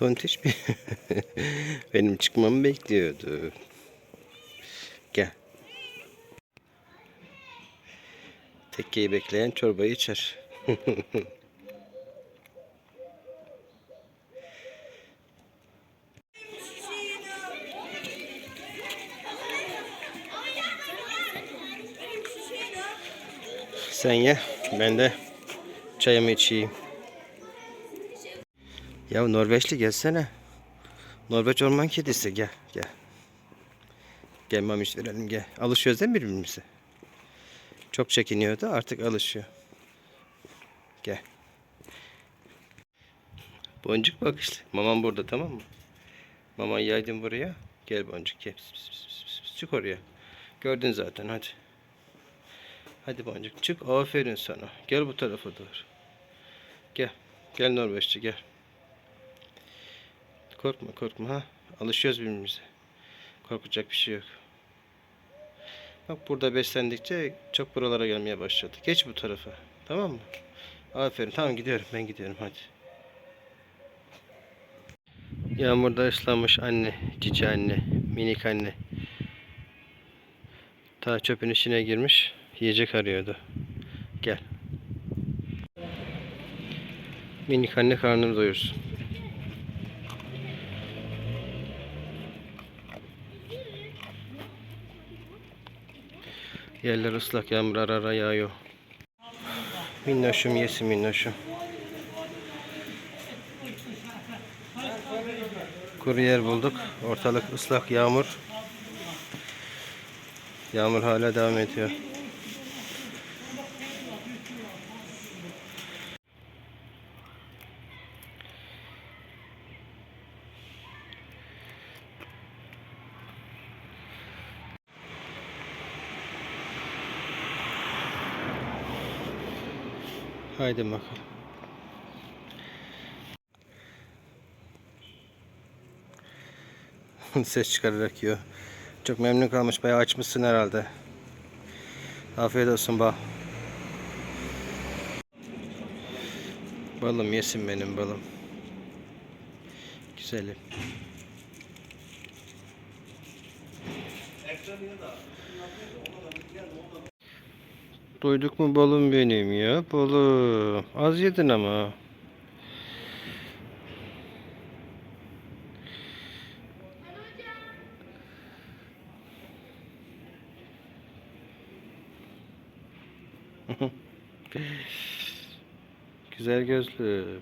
Tontiş bir benim çıkmamı bekliyordu. Gel. Tekkeyi bekleyen çorbayı içer. Sen ye, ben de çayımı içeyim. Ya Norveçli gelsene. Norveç orman kedisi gel gel. Gel mamiş verelim gel. Alışıyoruz değil mi birbirimize? Çok çekiniyordu artık alışıyor. Gel. Boncuk bak işte. Mamam burada tamam mı? Mamayı yaydım buraya. Gel boncuk gel. Çık oraya. Gördün zaten hadi. Hadi boncuk çık. Aferin sana. Gel bu tarafa doğru. Gel. Gel Norveççi gel. Korkma korkma ha. Alışıyoruz birbirimize. Korkacak bir şey yok. Bak burada beslendikçe çok buralara gelmeye başladı. Geç bu tarafa. Tamam mı? Aferin. Tamam gidiyorum. Ben gidiyorum hadi. Yağmurda ıslanmış anne, cici anne, minik anne. Ta çöpün içine girmiş, yiyecek arıyordu. Gel. Minik anne karnını doyursun. Yerler ıslak, yağmur ara ara yağıyor. Minnoşum yesin minnoşum. Kuru yer bulduk. Ortalık ıslak yağmur. Yağmur hala devam ediyor. Haydi bakalım. Ses çıkararak yiyor. Çok memnun kalmış. Bayağı açmışsın herhalde. Afiyet olsun bal. Balım yesin benim balım. Güzelim. Doyduk mu balım benim ya? Balım. Az yedin ama. Güzel gözlü.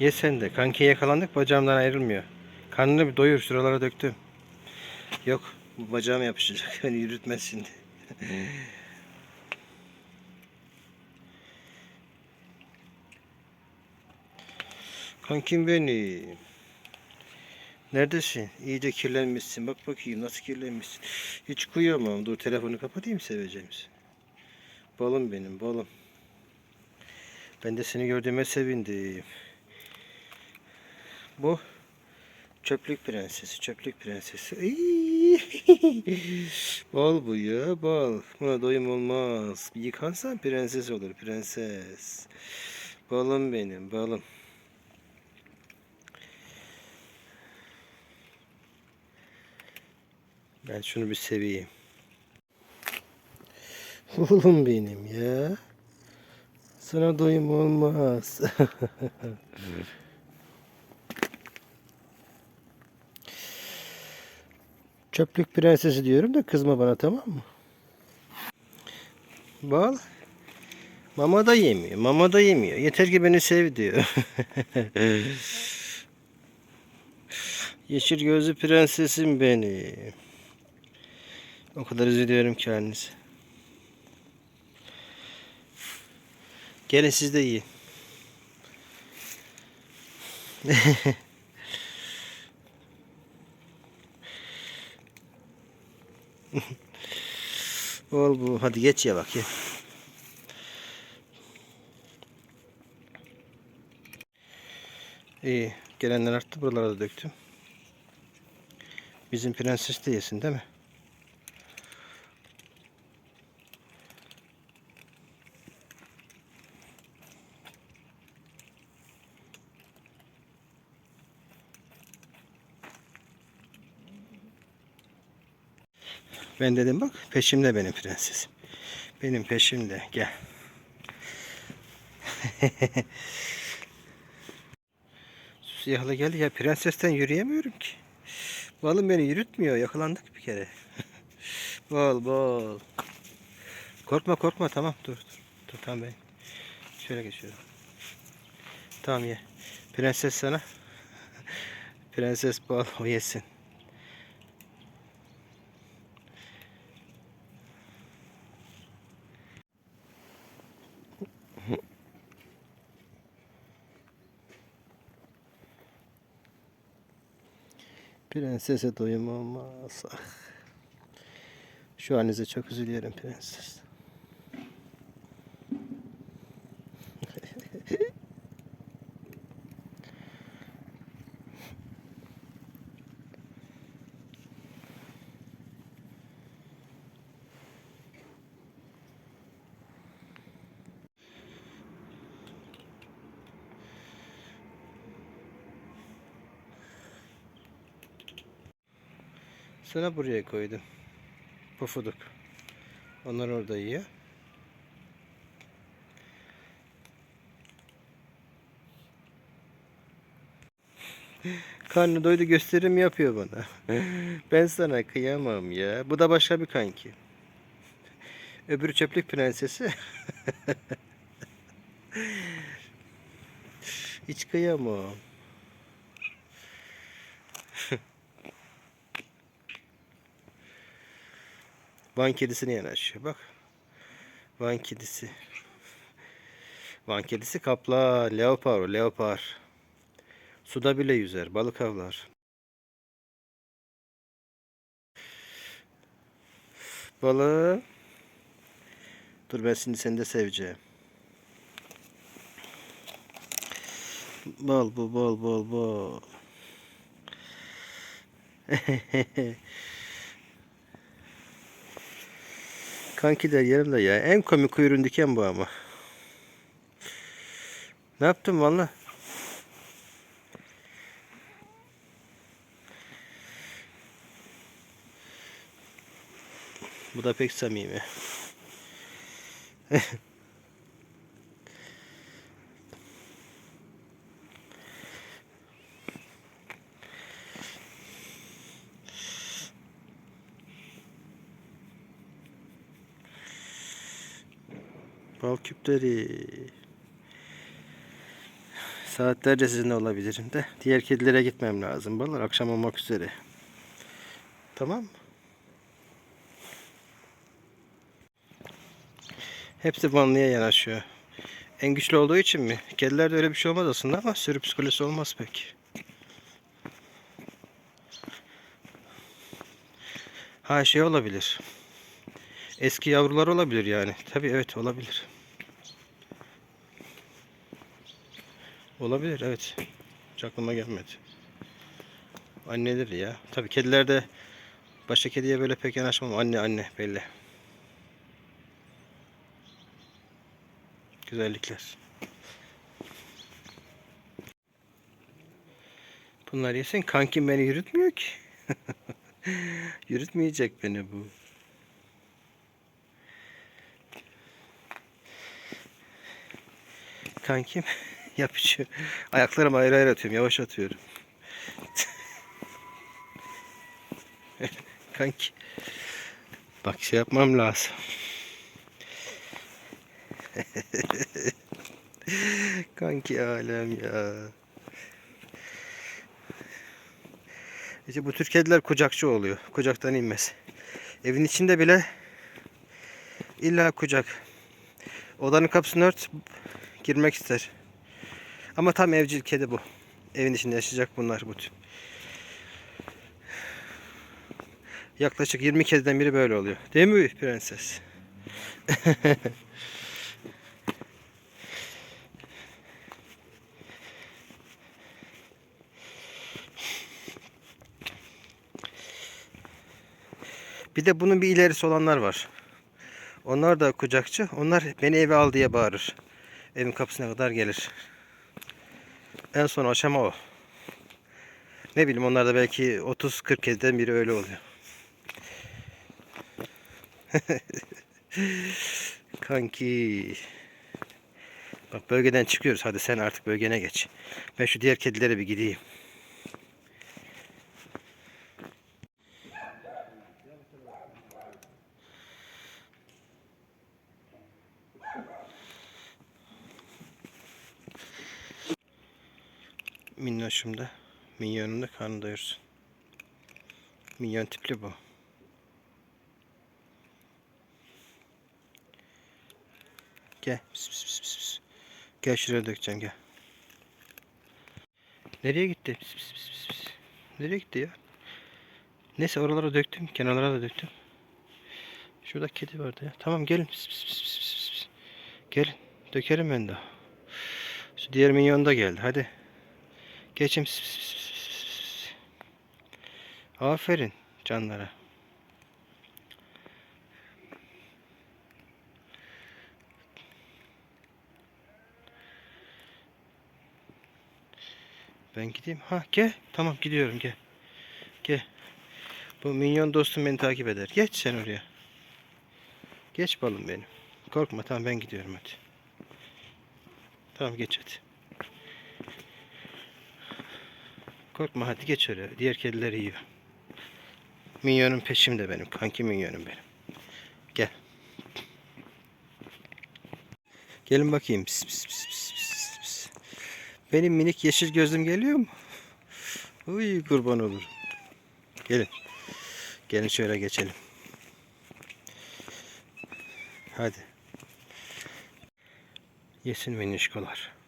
Ye sen de. Kanki yakalandık bacağımdan ayrılmıyor. Karnını bir doyur şuralara döktüm. Yok bu bacağım yapışacak. Beni yürütmez şimdi. Kankim benim. Neredesin? İyice kirlenmişsin. Bak bakayım nasıl kirlenmişsin. Hiç kıyamam. Dur telefonu kapatayım seveceğimiz. Balım benim balım. Ben de seni gördüğüme sevindim. Bu çöplük prensesi, çöplük prensesi. Bal bu ya, bal. Buna doyum olmaz. Yıkansan prenses olur, prenses. Balım benim, balım. Ben şunu bir seveyim. Oğlum benim ya. Sana doyum olmaz. Çöplük prensesi diyorum da kızma bana tamam mı? Bal. Mama da yemiyor. Mama da yemiyor. Yeter ki beni sev diyor. Yeşil gözlü prensesim benim. O kadar üzülüyorum ki annesi. Gelin siz de yiyin. Ol bu. Hadi geç ya bak ya. İyi. Gelenler arttı. Buralara da döktüm. Bizim prenses de yesin değil mi? Ben dedim bak peşimde benim prensesim. Benim peşimde gel. Siyahlı geldi ya prensesten yürüyemiyorum ki. Balım beni yürütmüyor yakalandık bir kere. bal bal. Korkma korkma tamam dur dur. Dur tamam ben. Şöyle geçiyorum. Tamam ye. Prenses sana. Prenses bal o yesin. Prensese doyum olmaz. Ah. Şu halinize çok üzülüyorum prenses. Sana buraya koydum. Pufuduk. Onlar orada yiyor. Karnı doydu gösterim yapıyor bana. Ben sana kıyamam ya. Bu da başka bir kanki. Öbürü çöplük prensesi. Hiç kıyamam. Van kedisine yanaşıyor bak. Van kedisi. Van kedisi kaplan, leopar, leopar. Suda bile yüzer, balık avlar. Balığı. Dur ben şimdi seni de seveceğim. Bal bu bal bal bal. Kankiler yanımda ya. En komik kuyruğun diken bu ama. Ne yaptın valla? Bu da pek samimi. Bal küpleri. Saatlerce sizinle olabilirim de. Diğer kedilere gitmem lazım. Ballar akşam olmak üzere. Tamam? Hepsi Vanlı'ya yanaşıyor. En güçlü olduğu için mi? Kedilerde öyle bir şey olmaz aslında ama sürü psikolojisi olmaz pek. Ha şey olabilir. Eski yavrular olabilir yani. Tabii evet olabilir. Olabilir evet. Hiç aklıma gelmedi. Anneleri ya. Tabii kedilerde başka kediye böyle pek yanaşmam. Anne anne belli. Güzellikler. Bunlar yesin. Kankim beni yürütmüyor ki. Yürütmeyecek beni bu. Kankim yapışıyor. Ayaklarımı ayrı ayrı atıyorum. Yavaş atıyorum. Kanki. Bak şey yapmam lazım. Kanki alem ya. İşte bu tür kediler kucakçı oluyor. Kucaktan inmez. Evin içinde bile illa kucak. Odanın kapısını ört girmek ister. Ama tam evcil kedi bu. Evin içinde yaşayacak bunlar bu tip. Yaklaşık 20 kediden biri böyle oluyor. Değil mi prenses? bir de bunun bir ilerisi olanlar var. Onlar da kucakçı. Onlar beni eve al diye bağırır. Evin kapısına kadar gelir. En son aşama o. Ne bileyim onlar da belki 30-40 kezden biri öyle oluyor. Kanki. Bak bölgeden çıkıyoruz. Hadi sen artık bölgene geç. Ben şu diğer kedilere bir gideyim. Da minyonun da karnı doyursun. Minyon tipli bu. Gel. Pis, pis, pis, pis. Gel şuraya dökeceğim gel. Nereye gitti? Pis, pis, pis, pis. Nereye gitti ya? Neyse oralara döktüm. Kenarlara da döktüm. Şurada kedi vardı ya. Tamam gelin. Pis, pis, pis, pis, pis. Gelin. Dökerim ben de. Şu diğer minyon da geldi. Hadi. Pis. Aferin canlara. Ben gideyim. Ha gel. Tamam gidiyorum gel. Gel. Bu minyon dostum beni takip eder. Geç sen oraya. Geç balım benim. Korkma tamam ben gidiyorum hadi. Tamam geç hadi. Korkma hadi geç oraya. Diğer kediler yiyor. Minyonum peşimde benim. Kanki minyonum benim. Gel. Gelin bakayım. Pis, pis, pis, pis, pis, pis. Benim minik yeşil gözlüm geliyor mu? Uy kurban olur. Gelin. Gelin şöyle geçelim. Hadi. Yesin minişkolar.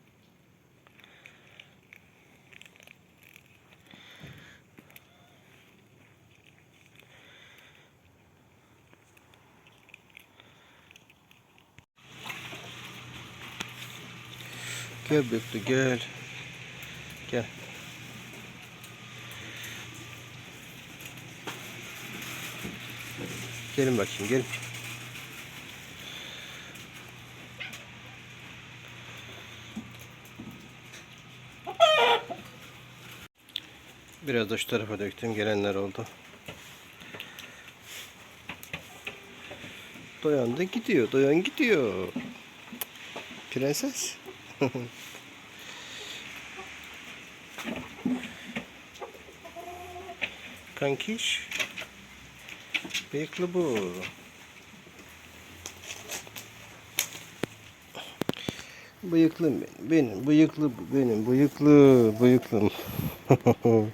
Gel Büklü gel. Gel. Gelin bakayım gelin. Biraz da şu tarafa döktüm. Gelenler oldu. Doyan da gidiyor. Doyan gidiyor. Prenses. Kankiş. Bıyıklı bu. Bıyıklım benim. Benim bıyıklı. Benim bıyıklı. Bıyıklım.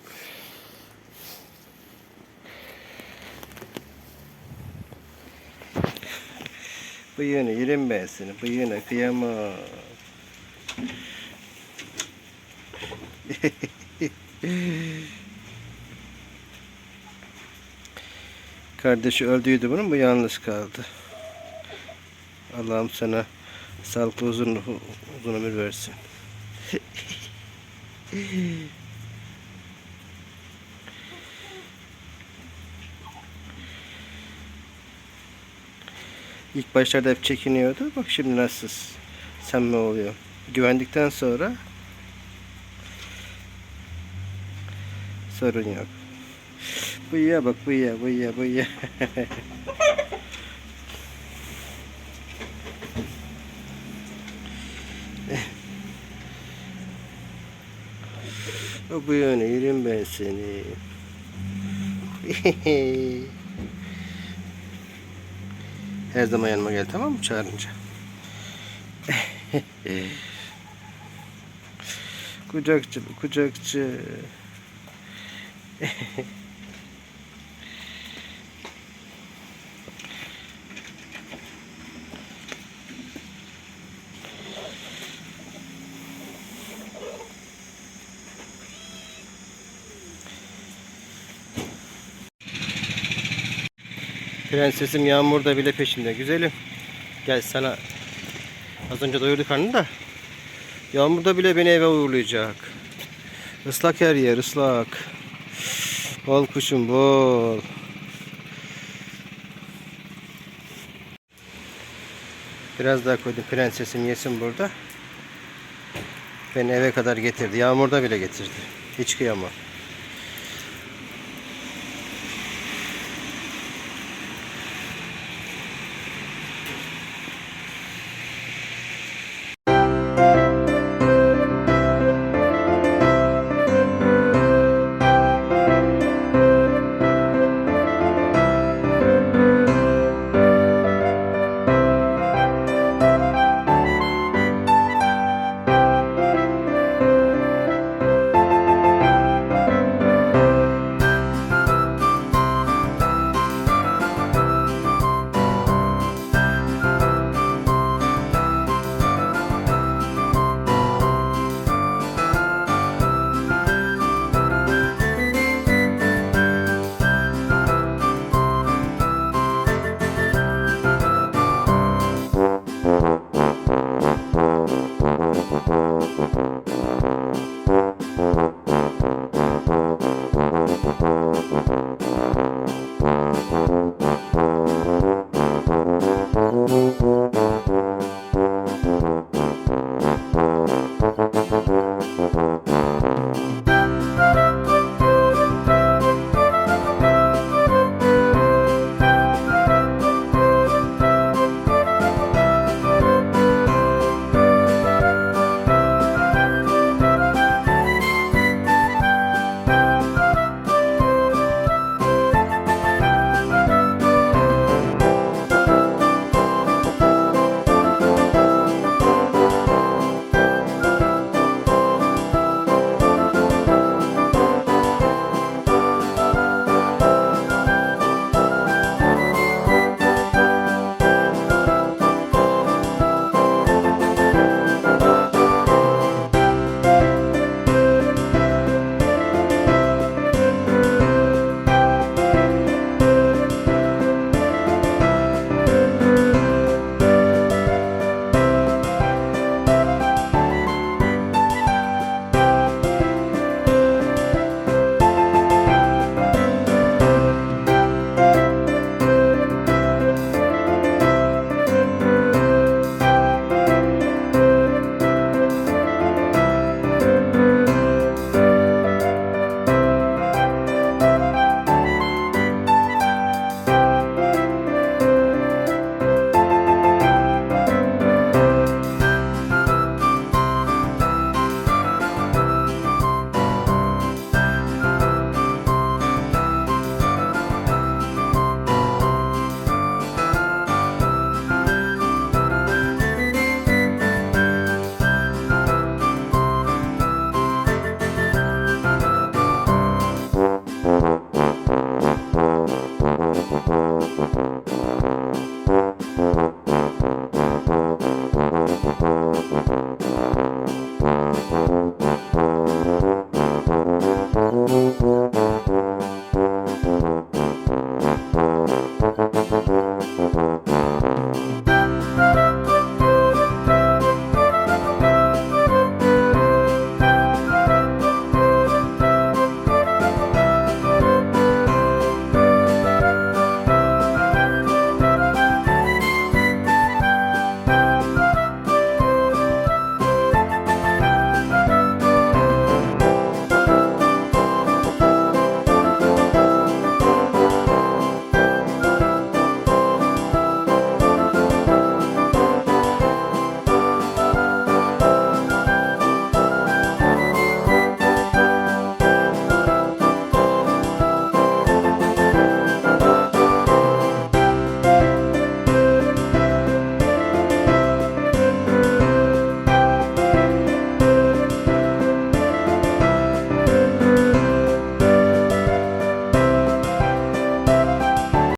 Bıyığını yerim ben seni. Bıyığına kıyamam. Kardeşi öldüydü bunun bu yalnız kaldı. Allah'ım sana sağlıklı uzun, uzun ömür versin. İlk başlarda hep çekiniyordu. Bak şimdi nasıl samimi oluyor. Güvendikten sonra sorun yok. Bıyığa bak bıyığa bıyığa bıyığa. o bıyığını yerim ben seni. Her zaman yanıma gel tamam mı çağırınca? kucakçı bu kucakçı. Prensesim Yağmur da bile peşimde. Güzelim. Gel sana az önce doyurdu karnını da. Yağmur da bile beni eve uğurlayacak. Islak her yer ıslak. Bol kuşum bol. Biraz daha koydum. Prensesim yesin burada. Beni eve kadar getirdi. Yağmurda bile getirdi. Hiç kıyamam.